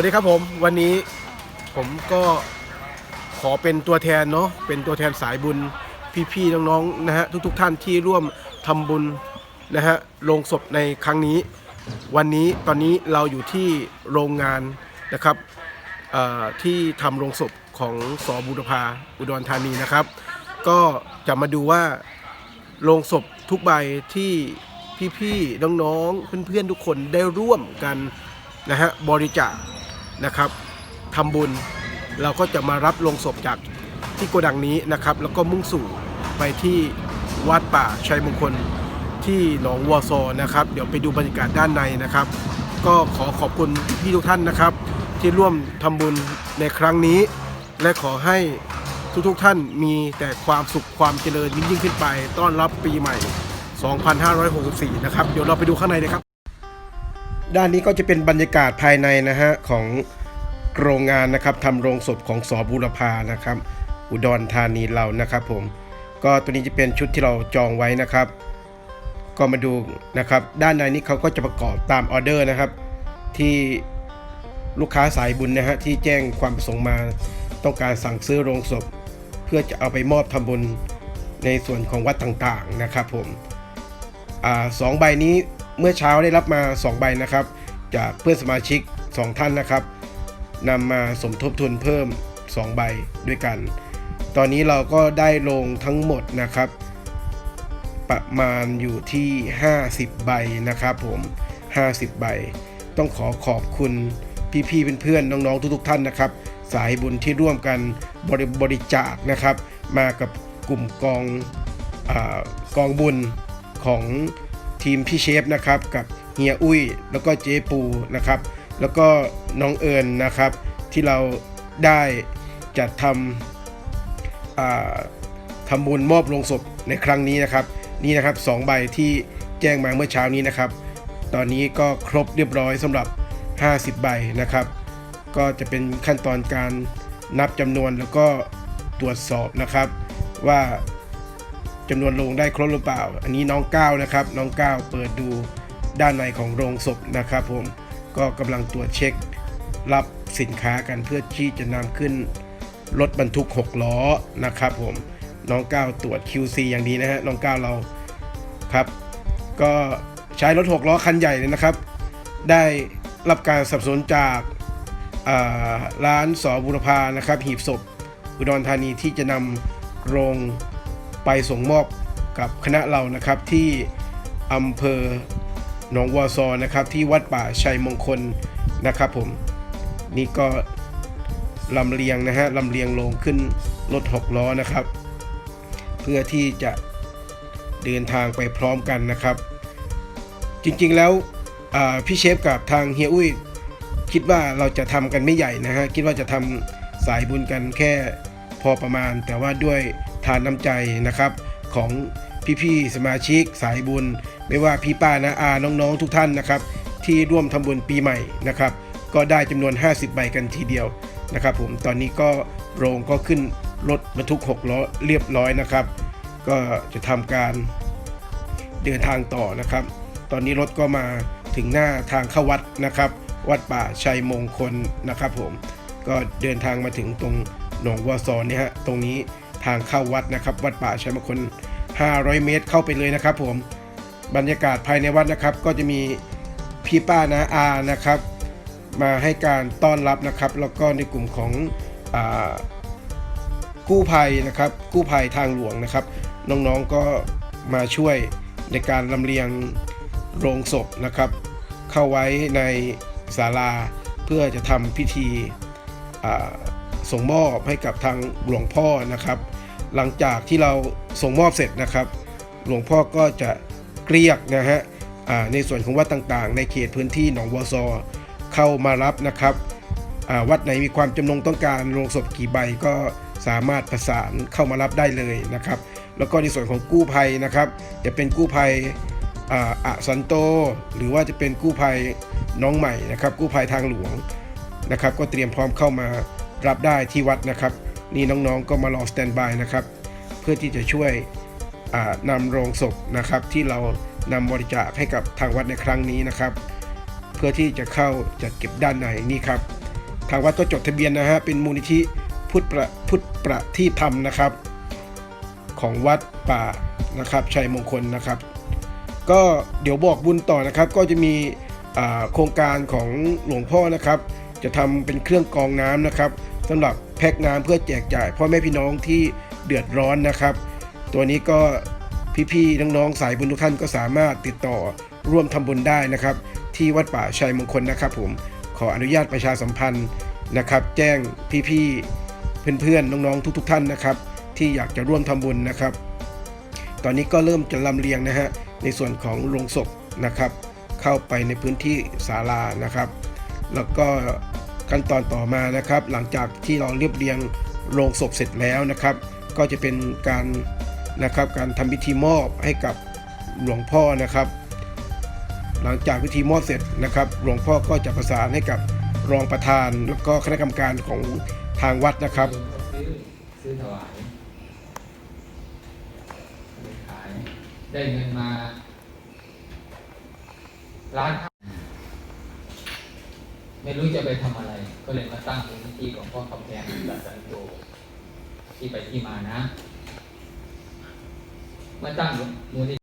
วัสดีครับผมวันนี้ผมก็ขอเป็นตัวแทนเนาะเป็นตัวแทนสายบุญพี่ๆน้องๆนะฮะทุกๆท่านที่ร่วมทำบุญนะฮะลงศพในครั้งนี้ วันนี้ตอนนี้เราอยู่ที่โรงงานนะครับที่ทำโรงศพของสอบุรพาอุดรธานีนะครับ ก็จะมาดูว่าโรงศพทุกใบที่พี่ๆน้องๆเพื่อนๆทุกคนได้ร่วมกันนะฮะบริจาค นะครับทำบุญเราก็จะมารับลงศพจากที่โกดังนี้นะครับ แล้วก็มุ่งสู่ไปที่วัดป่าชัยมงคลที่หนองวัวซอนะครับ เดี๋ยวไปดูบรรยากาศด้านในนะครับ ก็ขอขอบคุณพี่ทุกท่านนะครับ ที่ร่วมทำบุญในครั้งนี้ และขอให้ทุกๆท่านมีแต่ความสุขความเจริญยิ่งขึ้นไป ต้อนรับปีใหม่ 2564 นะครับ เดี๋ยวเราไปดูข้างในเลยครับ ด้านนี้ก็จะเป็นบรรยากาศภายในนะฮะของโรงงานนะครับทำโรงศพของสอบุรพานะครับ อุดรธานีเรานะครับผมก็ตัวนี้จะเป็นชุดที่เราจองไว้นะครับ ก็มาดูนะครับ ด้านในนี้เขาก็จะประกอบตามออเดอร์นะครับ ที่ลูกค้าสายบุญนะฮะที่แจ้งความประสงค์มาต้องการสั่งซื้อโรงศพ เพื่อจะเอาไปมอบทำบุญในส่วนของวัดต่างๆนะครับผมอสองใบนี้ เมื่อเช้าได้รับมา 2 ใบนะครับ จากเพื่อนสมาชิก 2 ท่านนะครับนำมาสมทบทุนเพิ่ม 2 ใบด้วยกัน ตอนนี้เราก็ได้ลงทั้งหมดนะครับ ประมาณอยู่ที่ 50 ใบนะครับผม 50 ใบ ต้องขอขอบคุณพี่ๆเพื่อนๆน้องๆทุกๆท่านนะครับ สายบุญที่ร่วมกันบริบริจาคนะครับ มากับกลุ่มกองอกองบุญของ ทีมพี่เชฟนะครับ กับเฮียอุ้ย แล้วก็เจ๊ปูนะครับ แล้วก็น้องเอิญนะครับ ที่เราได้จัดทำทำบุญมอบลงศพในครั้งนี้นะครับ นี่นะครับสองใบที่แจ้งมาเมื่อเช้านี้นะครับ ตอนนี้ก็ครบเรียบร้อยสำหรับ 50 ใบนะครับ ก็จะเป็นขั้นตอนการนับจำนวนแล้วก็ตรวจสอบนะครับว่า จำนวนลงได้ครบหรือเปล่า อันนี้น้องก้าวนะครับ น้องก้าวเปิดดูด้านในของโรงศพนะครับผมก็กำลังตรวจเช็ครับสินค้ากันเพื่อที่จะนำขึ้นรถบรรทุก 6 ล้อนะครับผมน้องก้าวตรวจ QC อย่างดีนะฮะน้องก้าวเราครับ ก็ใช้รถ 6 ล้อคันใหญ่เลยนะครับ ได้รับการสนับสนุนจาการ้านสอบุรพานะครับ หีบศพอุดรธานีที่จะนำโรง ไปส่งมอบกับคณะเรานะครับที่อำเภอหนองวัวซอนะครับที่วัดป่าชัยมงคลนะครับผมนี่ก็ลำเลียงนะฮะลำเลียงลงขึ้นรถหกล้อนะครับ เพื่อที่จะเดินทางไปพร้อมกันนะครับ จริงๆแล้วพี่เชฟกับทางเฮียอุ้ยคิดว่าเราจะทำกันไม่ใหญ่นะฮะคิดว่าจะทำสายบุญกันแค่พอประมาณ แต่ว่าด้วยานน้ำใจนะครับของพี่ๆสมาชิกสายบุญ ไม่ว่าพี่ป้านะอาน้องๆทุกท่านนะครับ ที่ร่วมทำบุญปีใหม่นะครับ ก็ได้จำนวน 50 ใบกันทีเดียวนะครับ ผมตอนนี้ก็โรงก็ขึ้นรถบรรทุก6ล้อเรียบร้อยนะครับ ก็จะทำการเดินทางต่อนะครับ ตอนนี้รถก็มาถึงหน้าทางเข้าวัดนะครับ วัดป่าชัยมงคลนะครับ ผมก็เดินทางมาถึงตรงหนองวัวซอนเนี่ยฮะตรงนี้ ทางเข้าวัดนะครับ วัดป่าชัยมงคล 500 เมตรเข้าไปเลยนะครับ ผมบรรยากาศภายในวัดนะครับ ก็จะมีพี่ป้านะอานะครับ มาให้การต้อนรับนะครับ แล้วก็ในกลุ่มของอกู้ภัยนะครับ กู้ภัยทางหลวงนะครับ น้องๆก็มาช่วยในการลำเลียงโรงศพนะครับ เข้าไว้ในศาลาเพื่อจะทำพิธีอ่า ส่งมอบให้กับทางหลวงพ่อนะครับ หลังจากที่เราส่งมอบเสร็จนะครับ หลวงพ่อก็จะเกลียกนะฮะในส่วนของวัดต่างๆ ในเขตพื้นที่หนองวัวซอเข้ามารับนะครับวัดไหนมีความจำนงต้องการโรงศพกี่ใบก็สามารถประสานเข้ามารับได้เลยนะครับ แล้วก็ในส่วนของกู้ภัยนะครับ จะเป็นกู้ภัยอาอะสันโต หรือว่าจะเป็นกู้ภัยน้องใหม่นะครับ กู้ภัยทางหลวงนะครับ ก็เตรียมพร้อมเข้ามา รับได้ที่วัดนะครับ นี่น้องๆก็มารอสแตนบายนะครับ เพื่อที่จะช่วยนำโรงศพนะครับที่เรานำบริจาคให้กับทางวัดในครั้งนี้นะครับ เพื่อที่จะเข้าจัดเก็บด้านในนี่ครับ ทางวัดก็จดทะเบียนนะฮะเป็นมูลนิธิพุทธประพุทธประทีปธรรมนะครับ ของวัดป่านะครับชัยมงคลนะครับ ก็เดี๋ยวบอกบุญต่อนะครับ ก็จะมีโครงการของหลวงพ่อนะครับ จะทำเป็นเครื่องกรองน้ำนะครับ สำหรับแพ็คน้ำเพื่อแจกจ่ายพ่อแม่พี่น้องที่เดือดร้อนนะครับ ตัวนี้ก็พี่ๆน้องๆสายบุญทุกท่านก็สามารถติดต่อร่วมทำบุญได้นะครับ ที่วัดป่าชัยมงคลนะครับผมขออนุญาตประชาสัมพันธ์นะครับ แจ้งพี่ๆเพื่อนๆน้องๆทุก ๆ ท่านนะครับ ที่อยากจะร่วมทำบุญนะครับ ตอนนี้ก็เริ่มจะลำเลียงนะฮะในส่วนของโรงศพนะครับ เข้าไปในพื้นที่ศาลานะครับ แล้วก็ ขั้นตอนต่อมานะครับ หลังจากที่เราเรียบเรียงโรงศพเสร็จแล้วนะครับ ก็จะเป็นการนะครับการทำพิธีมอบให้กับหลวงพ่อนะครับ หลังจากพิธีมอบเสร็จนะครับ หลวงพ่อก็จะประสานให้กับรองประธานแล้วก็คณะกรรมการของทางวัดนะครับซื้อซื้อถวายขายได้เงินมาล้านห้า ไม่รู้จะไปทำอะไร ก็เลยมาตั้งมูลนิธิของพ่อคำแพงดัดสันโตที่ไปที่มานะมาตั้งมูลนิ